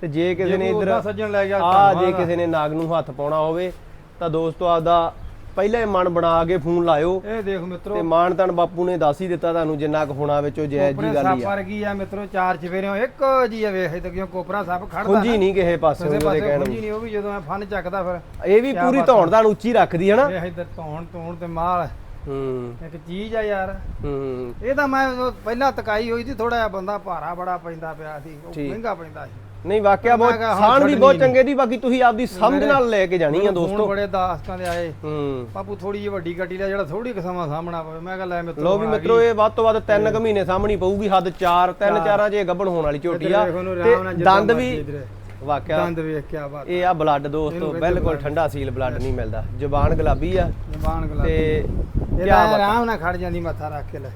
ਤੇ ਜੇ ਕਿਸੇ ਨੇ ਇਧਰ ਸੱਜਣ ਲੈ ਗਿਆ ਆ ਜੇ ਕਿਸੇ ਨੇ ਨਾਗ ਨੂੰ ਹੱਥ ਪਾਉਣਾ ਹੋਵੇ ਤਾਂ ਦੋਸਤੋ ਆਪਦਾ ਪਹਿਲਾਂ ਹੀ ਮਨ ਬਣਾ ਕੇ ਫੋਨ ਲਾਇਓ। ਇਹ ਦੇਖ ਮਿੱਤਰੋ। ਤੇ ਮਾਨ ਤਨ ਬਾਪੂ ਨੇ ਦੱਸ ਹੀ ਦਿੱਤਾ ਤੁਹਾਨੂੰ ਜਿੰਨਾ ਕੁ ਹੋਣਾ ਵਿੱਚੋਂ ਕੋਪਰੇ ਜੀ ਗੱਲ ਸੱਪ ਹੀ ਆ। ਵਰਗੀ ਆ ਮਿੱਤਰੋ ਚਾਰ ਚਵੇਰਿਓ ਇੱਕ ਜੀ ਆ ਵੇਖ ਤੇ ਕਿਉਂ ਕੋਪਰਾ ਸੱਪ ਖੜਦਾ ਖੁੰਜੀ ਨਹੀਂ ਕਿਸੇ ਪਾਸੇ ਉਹਦੇ ਕਹਿਣ ਖੁੰਜੀ ਨਹੀਂ ਉਹ ਵੀ ਜਦੋਂ ਮੈਂ ਫਨ ਚੱਕਦਾ ਫਿਰ। ਇਹ ਵੀ ਪੂਰੀ ਧੌਣ ਧਾਣ ਉੱਚੀ ਰੱਖਦੀ ਹੈ ਨਾ। ਇਹ ਇਧਰ ਧੌਣ ਧੌਣ ਤੇ ਮਾਲ। ਹੂੰ। ਇੱਕ ਚੀਜ਼ ਆ ਯਾਰ। ਹੂੰ ਇਹ ਤਾਂ ਮੈਂ ਪਹਿਲਾਂ ਤਕਾਈ ਹੋਈ ਸੀ ਥੋੜਾ ਜਿਹਾ ਬੰਦਾ ਭਾਰਾ ਬੜਾ ਪੈਂਦਾ ਪਿਆ ਸੀ ਉਹ। ਮਹਿੰਗਾ ਪੈਂਦਾ ਸੀ। ਨਹੀਂ ਵਾਕਿਆ ਬਹੁਤ ਸਾਨ ਵੀ ਬਹੁਤ ਚੰਗੇ ਦੀ ਬਾਕੀ ਤੁਸੀਂ ਆਪਦੀ ਸਮਝ ਨਾਲ ਲੈ ਕੇ ਜਾਣੀ ਆ ਦੋਸਤੋ। ਬੜੇ ਦਾਸਤਾਂ ਦੇ ਆਏ। ਹੂੰ। ਬਾਪੂ ਥੋੜੀ ਜਿਹੀ ਵੱਡੀ ਗੱਡੀ ਦਾ ਜਿਹੜਾ ਥੋੜੀ ਕੁ ਸਮਾਂ ਸਾਹਮਣਾ ਪਵੇ। ਮੈਂ ਕਿਹਾ ਲੈ ਮਿੱਤਰੋ ਲੋ ਵੀ ਮਿੱਤਰੋ। ਇਹ ਵੱਧ ਤੋਂ ਵੱਧ 3 ਕੁ ਮਹੀਨੇ ਸਾਹਮਣੀ ਪਊਗੀ ਹੱਦ 4 3 ਚਾਰ। ਚਾਰਾਂ 'ਚ ਇਹ ਗੱਭਣ ਹੋਣ ਵਾਲੀ ਝੋਟੀ ਆ। ਤੇ ਦੰਦ ਵੀ। ਵਾਕਿਆ ਦੰਦ ਵੇਖ ਕਿਆ ਬਾਤ ਇਹ ਆ ਬਲੱਡ ਦੋਸਤੋ ਬਿਲਕੁਲ। ਠੰਡਾ ਸੀਲ ਬਲੱਡ ਨਹੀਂ ਮਿਲਦਾ। ਜ਼ੁਬਾਨ ਗੁਲਾਬੀ ਆ। ਜ਼ਬਾਨ ਗਲਾ ਤੇ ਇਹ। ਆਰਾਮ ਨਾਲ ਖੜ ਜਾਂਦੀ ਮੱਥਾ ਰੱਖ ਕੇ ਲੈ।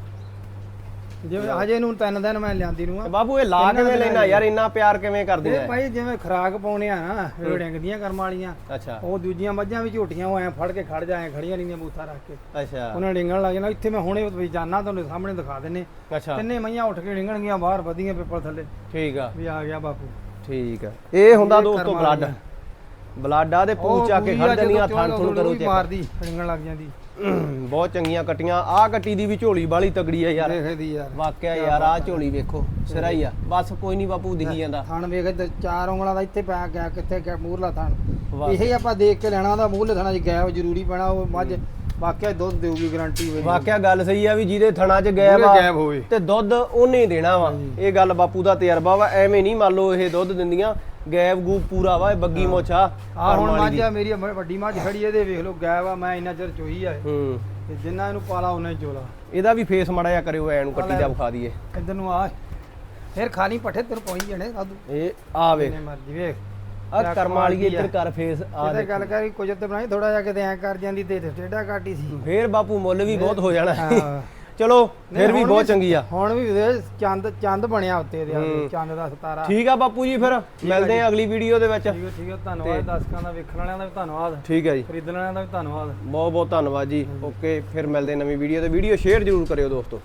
ਜਿਵੇਂ ਹਜੇ ਨੂੰ ਤਿੰਨ ਦਿਨ ਮੈਂ ਲਿਆਂਦੀ ਨੂੰ ਆ। ਤੇ ਬਾਪੂ ਇਹ ਲਾ ਕਿਵੇਂ ਲੈਣਾ ਯਾਰ ਇੰਨਾ ਪਿਆਰ ਕਿਵੇਂ ਕਰਦੇ ਆ? ਭਾਈ ਜਿਵੇਂ ਖਰਾਕ ਪਾਉਣੇ ਆ ਨਾ ਰੇੜਿੰਗ ਦੀਆਂ ਕਰਮ ਵਾਲੀਆਂ ਅੱਛਾ। ਉਹ ਦੂਜੀਆਂ ਮੱਝਾਂ ਵੀ ਝੋਟੀਆਂ ਉਹ ਐ ਫੜ ਕੇ ਖੜ ਜਾਏ ਖੜੀਆਂ ਨਹੀਂ ਬੂਥਾ ਰੱਖ ਕੇ। ਅੱਛਾ। ਉਹਨਾਂ ਡਿੰਗਣ ਲੱਗ ਜਾਣਾ। ਇੱਥੇ ਮੈਂ ਹੁਣੇ ਵੀ ਜਾਣਾ ਤੁਹਾਨੂੰ ਸਾਹਮਣੇ ਦਿਖਾ ਦਿੰਨੇ। ਅੱਛਾ। ਤਿੰਨੇ ਮਈਆਂ ਉੱਠ ਕੇ ਡਿੰਗਣਗੀਆਂ ਬਾਹਰ ਵਧੀਆਂ ਪੇਪਰ ਥੱਲੇ। ਠੀਕ ਆ। ਵੀ ਆ ਗਿਆ ਬਾਪੂ। ਠੀਕ ਆ। ਇਹ ਹੁੰਦਾ ਦੋਸਤੋ ਬਲੱਡ। ਬਲੱਡ ਆ ਤੇ ਪੂਛ ਚੱਕ ਕੇ ਖੜ ਆ, ਜਾਂਦੀਆਂ ਜਦੋਂ ਥਣ ਥੁਣ ਕਰੋ ਚੈੱਕ। ਮਾਰਦੀ ਡਿੰਗਣ ਲੱਗ ਜਾਂਦੀ। ਬਹੁਤ ਚੰਗੀਆਂ ਕਟੀਆਂ। ਆਹ ਕੱਟੀ ਦੀ ਵੀ ਝੋਲੀ ਬਾਲੀ ਤਗੜੀ ਆ ਯਾਰ। ਦੇਖਦੀ ਯਾਰ। ਵਾਕਿਆ ਯਾਰ ਆਹ ਝੋਲੀ ਵੇਖੋ ਸਿਰਾ ਹੀ ਆ। ਬਸ ਕੋਈ ਨਹੀਂ ਬਾਪੂ ਦਿਖੀ ਜਾਂਦਾ। ਥਣ ਵੇਖ ਚਾਰ ਉਂਗਲਾਂ ਦਾ ਇੱਥੇ ਪੈ ਗਿਆ ਕਿੱਥੇ ਗਿਆ ਮੂਰਲਾ ਥਣ। ਇਹ ਆਪਾਂ ਦੇਖ ਕੇ ਲੈਣਾ ਉਹਦਾ ਮੂਰਲੇ ਥਣਾ 'ਚ ਗੈਪ ਜ਼ਰੂਰੀ ਪੈਣਾ ਉਹ ਮੱਝ ਵਾਕਿਆ ਦੁੱਧ ਦੇਊਗੀ ਗਾਰੰਟੀ ਹੋਵੇ ਵਾਕਿਆ ਗੱਲ ਸਹੀ ਆ ਵੀ ਜਿਹਦੇ ਥਣਾ 'ਚ ਗੈਪ ਆ ਤੇ ਦੁੱਧ ਉਹਨੇ ਹੀ ਦੇਣਾ ਵਾ। ਇਹ ਗੱਲ ਬਾਪੂ ਦਾ ਤਜਰਬਾ ਵਾ ਐਵੇਂ ਨਹੀਂ ਮੰਨ ਲਓ ਇਹ ਦੁੱਧ ਦਿੰਦੀਆਂ। ਗੈਪ ਗੂਪ ਪੂਰਾ ਵਾ ਇਹ ਬੱਗੀ ਮੋਛਾ ਆ ਹੁਣ ਮੱਝ ਮੇਰੀ ਮ- ਵੱਡੀ ਮੱਝ ਖੜੀ ਇਹਦੇ ਵੇਖ ਲਓ ਗੈਪ ਆ ਮੈਂ ਇੰਨਾ ਚਿਰ ਚੋਈ ਆ ਇਹ। ਹੂੰ। ਤੇ ਜਿੰਨਾ ਇਹਨੂੰ ਪਾਲਾ ਉਹਨਾਂ ਹੀ ਚੋਲਾ। ਇਹਦਾ ਵੀ ਫੇਸ ਮੜਾ ਜਾ ਕਰਿਓ ਐ ਨੂੰ ਕੱਟੀ ਦਾ ਵਿਖਾ ਦਈਏ। ਇੱਧਰ ਨੂੰ ਆ। ਫਿਰ ਖਾਲੀ ਪੱਠੇ ਤੇਰੇ ਪਹੁੰਚ ਜਾਣੇ ਸਾਧੂ। ਇਹ ਆ ਵੇਖ ਜਿੰਨੇ ਮਰਜ਼ੀ ਵੇਖ। ਆ ਕਰਮ ਵਾਲੀ ਇੱਧਰ। ਕਰ ਫੇਸ ਆ ਇਹਦੇ ਦੇਖ। ਗੱਲ ਕਰੀ ਕੁਝ ਤੇ ਬਣਾਈ ਥੋੜਾ ਜਿਹਾ ਕਿਤੇ ਐ ਕਰ ਜਾਂਦੀ ਤੇ ਟੇਡਾ ਕਾਟੀ ਸੀ। ਫੇਰ ਬਾਪੂ ਮੁੱਲ ਵੀ ਬਹੁਤ ਹੋ ਜਾਣਾ। ਹਾਂ। ਚਲੋ ਫਿਰ ਵੀ ਬਹੁਤ ਚੰਗੀ ਆ। ਹੁਣ ਵੀ ਵੇਖ ਚੰਦ ਚੰਦ ਬਣਿਆ ਉੱਤੇ ਦੇ ਹੂੰ। ਚੰਦ ਦਾ ਸਤਾਰਾ। ਠੀਕ ਆ ਬਾਪੂ ਜੀ ਫਿਰ ਮਿਲਦੇ ਆ ਅਗਲੀ ਵੀਡੀਓ ਦੇ ਵਿੱਚ। ਠੀਕ ਹੈ ਠੀਕ ਹੈ ਧੰਨਵਾਦ ਦਰਸ਼ਕਾਂ ਦਾ ਵੇਖਣ ਵਾਲਿਆਂ ਦਾ ਵੀ ਧੰਨਵਾਦ ਠੀਕ ਹੈ ਜੀ। ਖਰੀਦਣ ਵਾਲਿਆਂ ਦਾ ਵੀ ਧੰਨਵਾਦ। ਬਹੁਤ ਬਹੁਤ ਧੰਨਵਾਦ ਜੀ। ਓਕੇ ਫਿਰ ਮਿਲਦੇ ਆ ਨਵੀਂ ਵੀਡੀਓ ਤੇ। ਵੀਡੀਓ ਸ਼ੇਅਰ ਜ਼ਰੂਰ ਕਰਿਓ ਦੋਸਤੋ।